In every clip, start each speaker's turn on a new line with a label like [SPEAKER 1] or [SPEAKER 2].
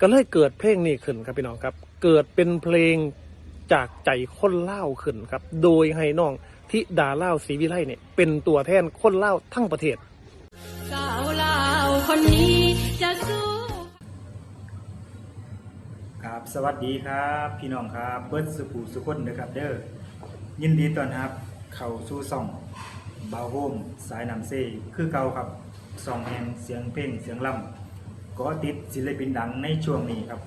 [SPEAKER 1] ก็เลยเกิดเพลงนี้ขึ้นครับพี่น้องครับ เกิดเป็นเพลงจากใจคนเล่าขึ้นครับ โดยให้น้องทิดาเล่าศรีวิไลเนี่ยเป็นตัวแทนคนเล่าทั้งประเทศ
[SPEAKER 2] สาวลาคนนี้จะสู้
[SPEAKER 3] ครับสวัสดีครับพี่น้องครับเบิร์ดสุภูสุคนนะครับเด้อยินดีต้อนรับ เข้าสู่ซ่องบาวโฮมสายนำเซคือเก่าครับซ่องแห่งเสียงเพลงเสียงล่ำ ก็ติดศิลปินดังในช่วงนี้ครับ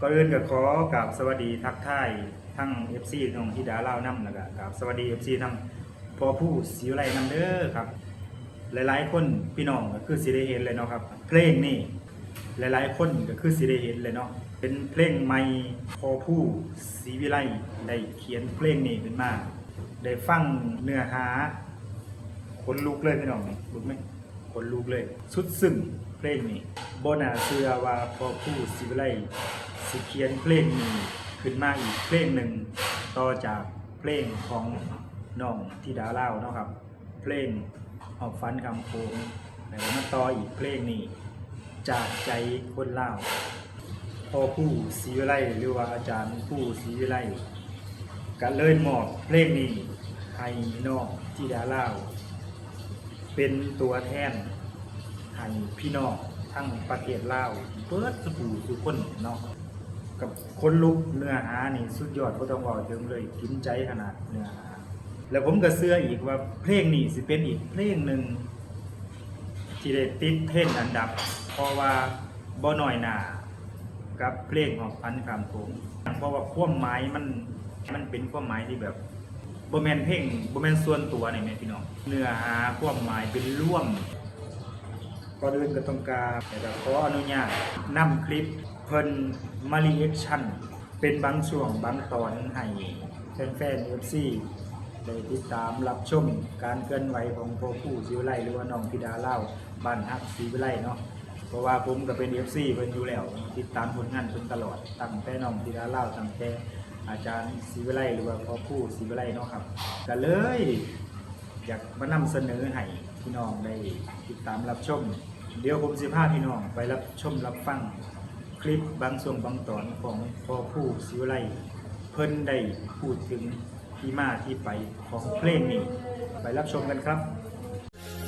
[SPEAKER 3] ก่อนอื่นก็ขอกราบสวัสดีทักทายทั้ง FC น้องธิดาเล่าวนำแล้วก็กราบสวัสดี FC ทั้งพอผู้ศิวไลนำเด้อครับ หลายๆ คนพี่น้องก็คือสิได้เห็นเลยเนาะครับ เพลงนี่หลายๆ คนก็คือสิได้เห็นเลยเนาะเป็นเพลงใหม่พอผู้ศรีวิไลได้เขียนเพลงนี้ขึ้นมาได้ฟังเนื้อหาขนลุกเลยพี่น้องนี่ลุกไหมขนลุกเลย สุดซึ้งเพลงนี้ บ่น่าเชื่อว่าพอผู้ศรีวิไลสิเขียนเพลงนี้ขึ้นมาอีกเพลงหนึ่งต่อจากเพลงของน้องธิดาเล่าเนาะครับ เพลงหอบฟันคำโค้งแล้วมาต่ออีกเพลงนี้จากใจคนเล่าพ่อผู้ศรีวิไลหรือว่าอาจารย์ผู้ศรีวิไลก็เลยมอบเพลงนี้ให้น้องธิดาเล่าเป็นตัวแทนให้พี่น้อง ทั้งประเทศลาวเปิดสบู่สุกคนเนาะกับคนลุกเนื้อหานี่สุดยอดก็ต้องบอกถึงเลยกินใจขนาดเนื้อหาแล้วผมก็เชื่ออีกว่าเพลงนี้สิเป็นอีกเพลงหนึ่งที่ได้ติดเทรนด์อันดับ เพราะว่าบ่น้อยหนากับเพลงของพันคำโขงเพราะว่าความหมายมันมันเป็นความหมายที่แบบบ่แมนเพลงบ่แมนส่วนตัวนี่แม่พี่น้องเนื้อหาความหมายเป็นร่วม ก่อนอื่นก็ต้องการแต่ก็ขออนุญาตนำคลิปเพิ่นมารีแอคชั่น เป็นบางช่วงบางตอนให้แฟนๆ FC ได้ติดตามรับชมการเคลื่อนไหวของพ่อผู้ศรีวิไลหรือว่าน้องธิดาเล่าบ้านฮักศรีวิไลเนาะเพราะว่าผมก็เป็น FC เพิ่นอยู่แล้ว ติดตามผลงานเพิ่นตลอดตั้งแต่น้องธิดาเล่าตั้งแต่อาจารย์ศรีวิไลหรือว่าพ่อผู้ศรีวิไลเนาะครับก็เลย อยากมานำเสนอให้ พี่น้องได้ติดตามรับชม เดี๋ยวผมสิพาพี่น้องไปรับชมรับฟังคลิปบางส่วนบางตอนของพ่อผู้ศรีวิไลเพิ่นได้พูดถึงที่มาที่ไปของเพลงนี้ ไปรับชมกันครับ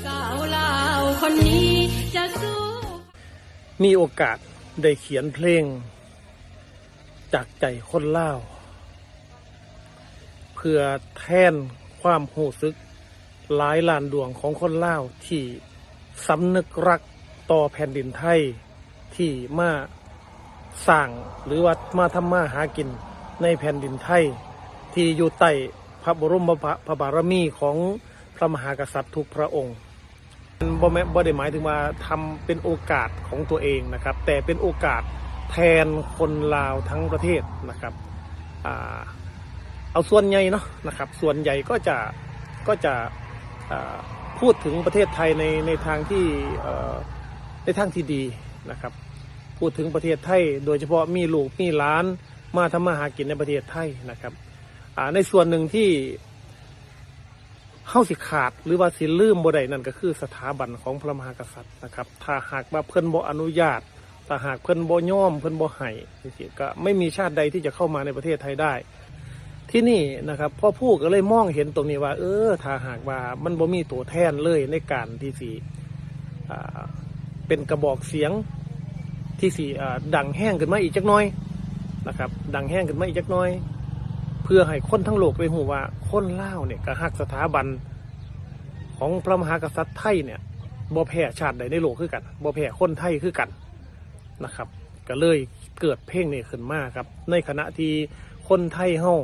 [SPEAKER 2] สาวลาวคนนี้จะสู้
[SPEAKER 1] มีโอกาสได้เขียนเพลง จากใจคนเล่า เพื่อแทนความหูซึก หลายล้านดวงของคนเล่าวที่สำนึกรักต่อแผ่นดินไทยที่มาสร้างหรือว่ามาทำมาหากินในแผ่นดินไทย ที่อยู่ใต้พระบรมพระบารมีของพระมหากษัตริย์ทุกพระองค์บ่แม่นบ่ได้หมายถึงว่าทำเป็นโอกาสของตัวเองนะครับ แต่เป็นโอกาสแทนคนลาวทั้งประเทศนะครับอเอาส่วนใหญ่เนาะนะครับ ส่วนใหญ่ก็จะก็จะ พูดถึงประเทศไทยในในทางที่ในทางที่ดีนะครับ พูดถึงประเทศไทย โดยเฉพาะมีลูกมีหล้านมาทำมาหากินในประเทศไทยนะครับในส่วนหนึ่งที่เฮาสิขาดหรือว่าสิลืมบ่ได้นั่นก็คือสถาบันของพระมหากษัตริย์นะครับ ถ้าหากว่าเพิ่นบ่อนุญาตถ้าหากเพิ่นบ่ย่อมเพิ่นบ่ให้จังซี่ก็ไม่มีชาติใดที่จะเข้ามาในประเทศไทยได้ ที่นี่นะครับพ่อผู้ก็เลยมองเห็นตรงนี้ว่า เออถ้าหากว่ามันบ่มีตัวแทนเลยในการที่สิอ่เป็นกระบอกเสียงที่สิอ่ดังแห้งขึ้นมาอีกจักน้อยนะครับ ดังแห้งขึ้นมาอีกจักน้อย เพื่อให้คนทั้งโลกได้หูว่าคนล่าเนี่ยก็ฮักสถาบันของพระมหากษัตริย์ไทยเนี่ยบ่แพ้ชาติใดในโลกคือกันบ่แพ้คนไทยคือกันนะครับ ก็เลยเกิดเพลงนี้ขึ้นมาครับ ในขณะที่คนไทยเฮา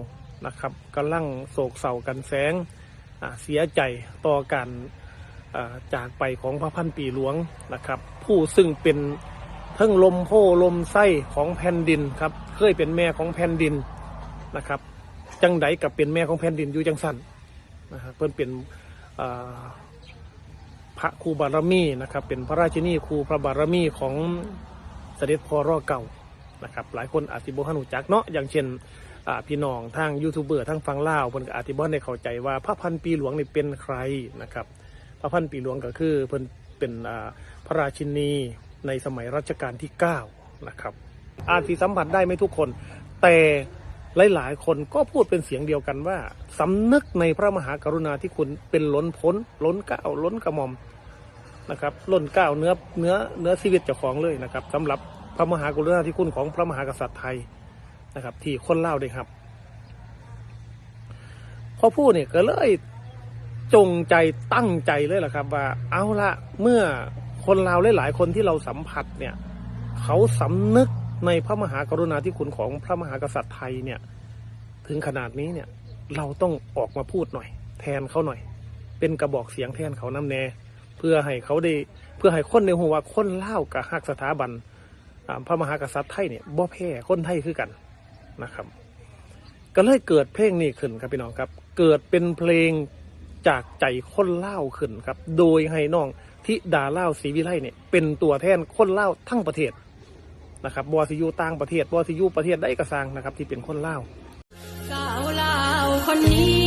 [SPEAKER 1] นะครับกำลังโศกเศร้ากันแสงเสียใจต่อการจากไปของพระพันปีหลวงนะครับ ผู้ซึ่งเป็นทั้งลมโพลมไส้ของแผ่นดินครับเคยเป็นแม่ของแผ่นดินนะครับ จังใดกับเป็นแม่ของแผ่นดินอยู่จังสันนะครับเพิ่นเป็นพระครูบารมีนะครับ เป็นพระราชินีครูพระบารมีของเสด็จพ่อรอเก่านะครับ หลายคนอาจจะบ่ทันรู้จักเนาะอย่างเช่น พี่น้องทางยูทูบเบอร์ทางฝั่งล่าวเพิ่นก็อาจจะบ่ได้เข้าใจว่าพระพันปีหลวงนี่เป็นใครนะครับพระพันปีหลวงก็คือเพิ่นเป็นพระราชินีในสมัยรัชกาลที่ 9 นะครับ อาจสิสัมผัสได้ไม่ทุกคน แต่หลาย ๆ คนก็พูดเป็นเสียงเดียวกันว่าสำนึกในพระมหากรุณาธิคุณเป็นล้นพ้น ล้นเกล้าล้นกระหม่อมนะครับล้นเกล้าเนื้อเนื้อเนื้อชีวิตเจ้าของเลยนะครับสำหรับพระมหากรุณาธิคุณของพระมหากษัตริย์ไทย นะครับ ที่คนเล่าได้ครับพอพูดเนี่ยก็เลยจงใจตั้งใจเลยล่ะครับ ว่าเอาละเมื่อคนลาวหลายๆคนที่เราสัมผัสเนี่ย เขาสำนึกในพระมหากรุณาธิคุณของพระมหากษัตริย์ไทยเนี่ย ถึงขนาดนี้เนี่ย เราต้องออกมาพูดหน่อย แทนเขาหน่อย เป็นกระบอกเสียงแทนเขานำแน่เพื่อให้เขาได้เพื่อให้คนในหัวว่าคนเล่ากับฮักสถาบันพระมหากษัตริย์ไทยเนี่ยบ่แพ้คนไทยคือกัน นะครับ ก็เลยเกิดเพลงนี้ขึ้นครับพี่น้องครับ เกิดเป็นเพลงจากใจคนเล่าขึ้นครับ โดยให้น้องทิดาเล่าศรีวิไลเนี่ยเป็นตัวแทนคนเล่าทั้งประเทศนะครับบอสิยูต่างประเทศบอสิยูประเทศได้กระซังนะครับ ที่เป็นคนเล่า
[SPEAKER 2] สาวลาวคนนี้